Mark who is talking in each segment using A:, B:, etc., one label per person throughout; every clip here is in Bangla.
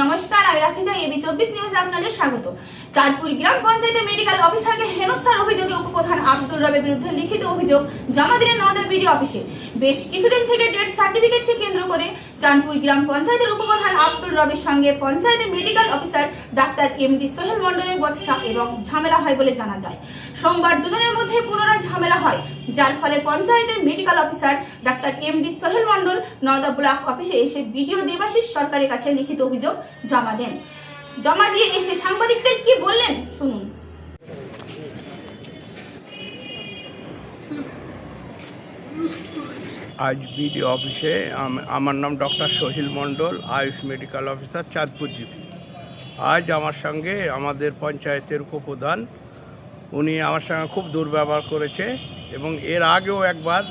A: নমস্কার, আমি রাখিজা এবি চব্বিশ নিউজে আপনাদের স্বাগত। চাঁদপুর গ্রাম পঞ্চায়েতের মেডিকেল অফিসারকে হেনস্থার অভিযোগে উপপ্রধান আব্দুল রবের বিরুদ্ধে লিখিত অভিযোগ জমা দিলেন নওদা বিডি অফিসে। বেশ কিছুদিন থেকে ডেথ সার্টিফিকেটকে কেন্দ্র করে চাঁদপুর গ্রাম পঞ্চায়েতের উপপ্রধান আব্দুল রবের সঙ্গে পঞ্চায়েতের medical officer doctor M D Sohel মন্ডলের বৎসা এবং ঝামেলা হয় বলে জানা যায়। সোমবার দুজনের মধ্যে পুনরায় ঝামেলা হয়, যার ফলে পঞ্চায়েতের medical officer doctor M D Sohel Mondal Nowda block অফিসে এসে বিডিও দেবাশিস সরকারের কাছে লিখিত অভিযোগ জমা দেন। জমা দিয়ে এসে সাংবাদিকদের কি বললেন? শুনুন।
B: আজ বিডিও অফিসে আমার নাম doctor Sohil Mondal, AYUSH medical officer, Chandpur GP. আজ আমার সঙ্গে আমাদের পঞ্চায়েতের উপপ্রধান, উনি আমার সঙ্গে খুব দুর্ব্যবহার করেছে এবং এর আগেও একবার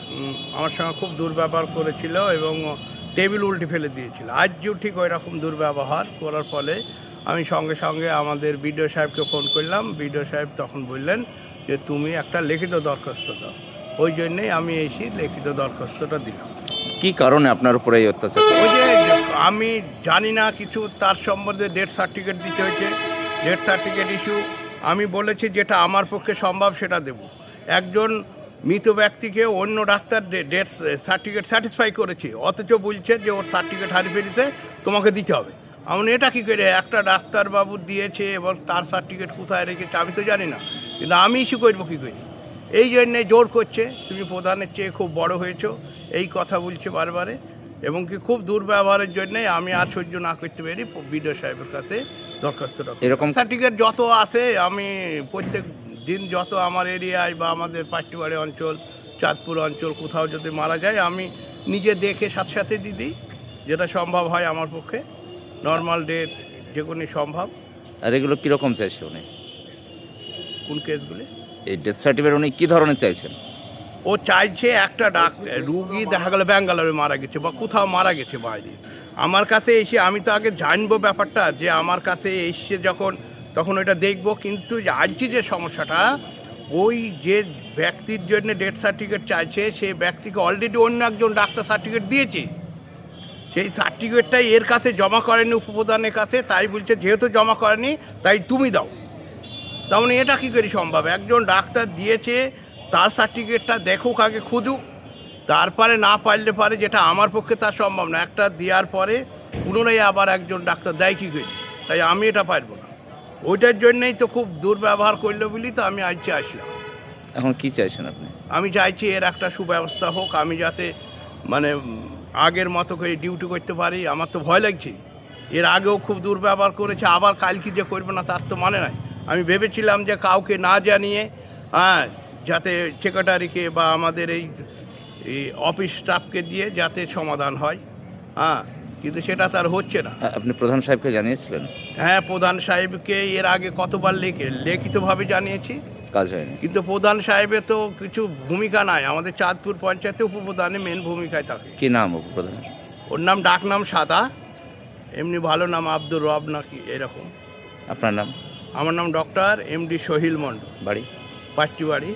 B: আমার সঙ্গে খুব দুর্ব্যবহার করেছিল এবং টেবিল উল্টে ফেলে দিয়েছিল। আজও ঠিক ওই রকম দুর্ব্যবহার করার ফলে আমি সঙ্গে সঙ্গে আমাদের বিডিও সাহেবকে ফোন করলাম। বিডিও সাহেব তখন বললেন যে তুমি একটা লিখিত দরখাস্ত দাও। ওই জন্যেই আমি এসে লিখিত দরখাস্তটা দিলাম।
C: কি কারণে আপনার উপরে এই অত্যাচার?
B: ওই যে আমি জানি না কিছু তার সম্বন্ধে ডেথ সার্টিফিকেট দিতে হয়েছে। ডেথ সার্টিফিকেট ইস্যু আমি বলেছি যেটা আমার পক্ষে সম্ভব সেটা দেব। একজন মৃত ব্যক্তিকে অন্য ডাক্তার ডেথ সার্টিফিকেট স্যাটিসফাই করেছে। অথচ বলছে যে ওর সার্টিফিকেট হারিয়ে ফেলেছে তোমাকে দিতে হবে। আমি এটা কী করে একটা ডাক্তারবাবু দিয়েছে এবং তার সার্টিফিকেট কোথায় রেখেছে আমি তো জানি না। কিন্তু আমি ইস্যু করব কী করি? এই জন্যে জোর করছে। তুমি প্রধানের চেয়ে খুব বড় হয়েছো। এই কথা বলছে বারবারে। এবং কি খুব দুর্ব্যবহারের জন্যে আমি আর সহ্য না করতে পারি বিডিও সাহেবের কাছে দরখাস্তটা
C: এরকম
B: সার্টিফিকেট যত আছে আমি প্রত্যেক দিন যত আমার এরিয়ায় বা আমাদের পাট্টিবাড়ি অঞ্চল চাঁদপুর অঞ্চল কোথাও যদি মারা যায় আমি নিজে দেখে সাথে সাথে দিয়ে দিই যেটা সম্ভব হয় আমার পক্ষে। নর্মাল ডেথ যে কোনো সম্ভব।
C: আর এগুলো কীরকম চাইছে উনি?
B: কোন কেসগুলি?
C: এই ডেথ সার্টিফিকেট উনি কী ধরনের চাইছেন?
B: ও চাইছে একটা ডাক রুগী দেখা গেলো ব্যাঙ্গালোরে মারা গেছে বা কোথাও মারা গেছে বাইরে। আমার কাছে এসে আমি তো আগে জানব ব্যাপারটা যে আমার কাছে এসে যখন তখন ওইটা দেখব, কিন্তু আজকে যে সমস্যাটা, ওই যে ব্যক্তির জন্য ডেথ সার্টিফিকেট চাইছে সেই ব্যক্তিকে অলরেডি অন্য একজন ডাক্তার সার্টিফিকেট দিয়েছে। সেই সার্টিফিকেটটাই এর কাছে জমা করেনি, উপপ্রধানের কাছে, তাই বলছে যেহেতু জমা করেনি, তাই তুমি দাও। তেমন এটা কী করে সম্ভব? একজন ডাক্তার দিয়েছে, তার সার্টিফিকেটটা দেখুক আগে, খুঁজুক। তারপরে না পারলে পারে যেটা আমার পক্ষে তার সম্ভব না। একটা দেওয়ার পরে পুনরায় আবার একজন ডাক্তার দেয় কী করে? তাই আমি এটা পারব না। ওইটার জন্যই তো খুব দুর্ব্যবহার করল বলি তো আমি আজকে আসলাম
C: এখন কি চাইছেন আপনি?
B: আমি চাইছি এর একটা সুব্যবস্থা হোক আমি যাতে মানে আগের মতো করে ডিউটি করতে পারি আমার তো ভয় লাগছে। এর আগেও খুব দুর্ব্যবহার করেছে আবার কাল কি যে করবে না তার তো মানে নাই। আমি ভেবেছিলাম যে কাউকে না জানিয়ে হ্যাঁ যাতে সেক্রেটারিকে বা আমাদের এই এই অফিস স্টাফকে দিয়ে যাতে সমাধান হয় হ্যাঁ। কিন্তু সেটা তার হচ্ছে না।
C: আপনি প্রধান সাহেবকে জানিয়েছিলেন?
B: হ্যাঁ প্রধান সাহেবকে এর আগে কতবার লিখে লিখিতভাবে জানিয়েছি।
C: কাজ হয়নি।
B: কিন্তু প্রধান সাহেবের তো কিছু ভূমিকা নাই। আমাদের চাঁদপুর পঞ্চায়েতে উপপ্রধানে মেন ভূমিকায় থাকে।
C: কি নাম উপপ্রধানের
B: ওর নাম ডাক নাম সাদা। এমনি ভালো নাম আব্দুর রব নাকি এরকম।
C: আপনার নাম?
B: আমার নাম doctor M D Sahil Mondal.
C: বাড়ি?
B: পাট্টিবাড়ি